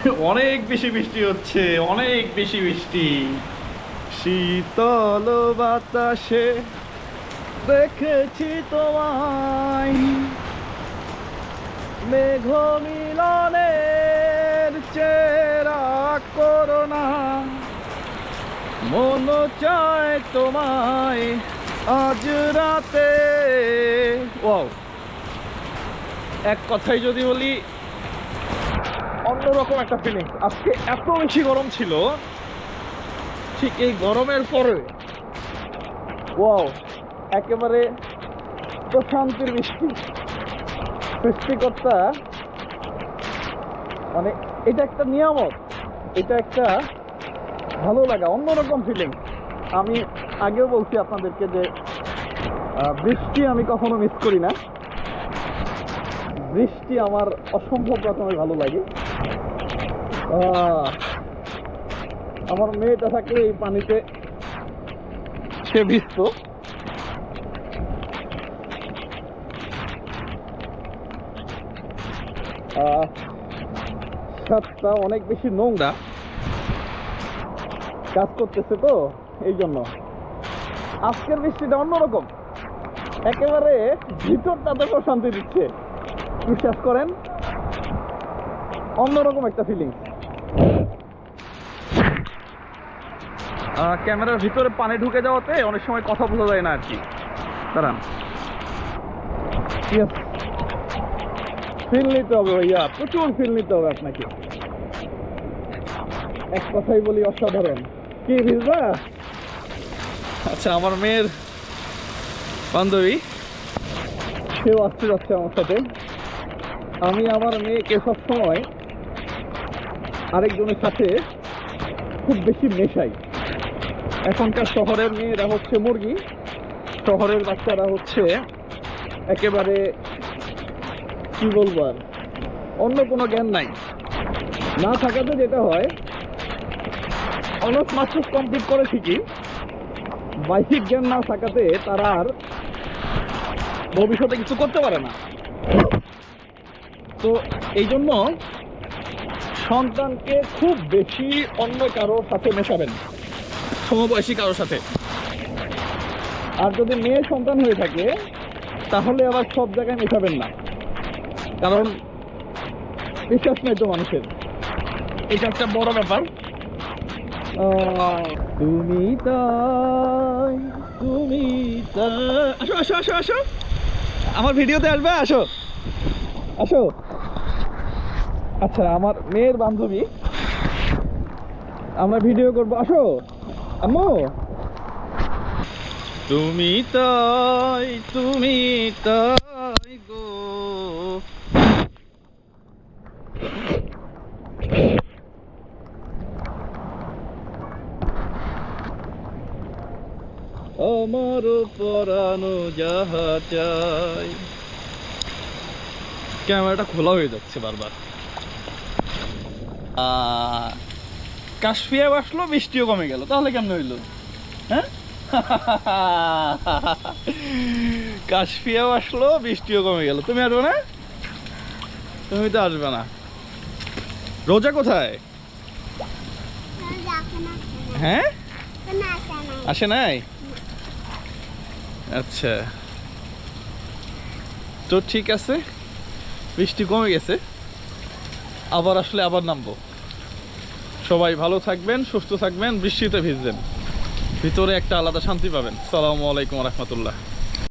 অনেক বেশি বৃষ্টি হচ্ছে, অনেক বেশি বৃষ্টি। শীতল বাতাসে দেখেছি তোমায়। মেঘ মিলনের চেরা করোনা। মন চায় তোমায় আজ রাতে। ওয়াও। এক কথাই যদি বলি অন্যরকম একটা ফিলিং আজকে এত বেশি গরম ছিল, ঠিক এই গরমের পরে ওয়াও একেবারে প্রশান্তির বৃষ্টি সৃষ্টিকর্তা মানে এটা একটা নিয়ামত, এটা একটা ভালো লাগা, অন্যরকম ফিলিং আমি আগেও বলছি আপনাদেরকে যে বৃষ্টি আমি কখনো মিস করি না। বৃষ্টি আমার অসম্ভব রকমের ভালো লাগে। আমার মেয়েটা থাকলে এই পানিতে। সে ভিজত। ছাদটা অনেক বেশি নোংরা কাজ করতেছে তো, এই জন্য। আজকের বৃষ্টিটা অন্যরকম। একেবারে ভিতরটাতে প্রশান্তি দিচ্ছে। বিশ্বাস করেন? অন্যরকম একটা ফিলিং ক্যামেরার ভিতরে পানি ঢুকে যাওয়াতে অনেক সময় কথা বোঝা যায় না আর কি। দাঁড়ান। ফিল নিতে হবে ভাইয়া, প্রচুর ফিল নিতে হবে আপনাকে। এক কথাই বলি অসাধারণ। কি ভিজবা আচ্ছা আমার মেয়ের বান্ধবী, সেও আসতে যাচ্ছে আমার সাথে। আমি আমার মেয়েকে সবসময় আরেকজনের সাথে খুব বেশি মেশাই। এখনকার শহরের মেয়েরা হচ্ছে মুরগি। শহরের বাচ্চারা হচ্ছে একেবারে কি বলব আর? অন্য কোনো জ্ঞান নাই। না থাকাতে যেটা হয়, অনার্স, মাস্টার্স কমপ্লিট করে ঠিকই, বাহ্যিক জ্ঞান না থাকাতে তারা আর ভবিষ্যতে কিছু করতে পারে না। তো এই জন্য সন্তানকে খুব বেশি অন্য কারোর সাথে মেশাবেন। সমবয়সী কারোর সাথে। আর যদি মেয়ে সন্তান হয়ে থাকে তাহলে আবার সব জায়গায় মেশাবেন না। কারণ বিশ্বাস নেই তো মানুষের। এটা একটা বড় ব্যাপার। তুমি তাই তুমি তাই। আসো আসো আসো আসো। আমার ভিডিওতে আসবে আসো। আসো। আচ্ছা আমার মেয়ের বান্ধবী। আমরা ভিডিও করব। আসো। আম্মু। তুমি তাই তুমি তাই গো। আমার পরানো যাহা চাই। ক্যামেরাটা খোলা হয়ে যাচ্ছে বারবার। কাশফিয়াও আসলো, বৃষ্টিও কমে গেল। তাহলে কেমন হইল? হ্যাঁ? কাশফিয়াও আসলো, বৃষ্টিও কমে গেল। তুমি আসবে না? তুমি তো আসবে না। রোজা কোথায়? হ্যাঁ? আসে নাই? আচ্ছা। তো ঠিক আছে, বৃষ্টি কমে গেছে। আবার আসলে আবার নামবো। সবাই ভালো থাকবেন, সুস্থ থাকবেন, বৃষ্টিতে ভিজবেন। ভিতরে একটা আলাদা শান্তি পাবেন। সালামু আলাইকুম রহমতুল্লাহ।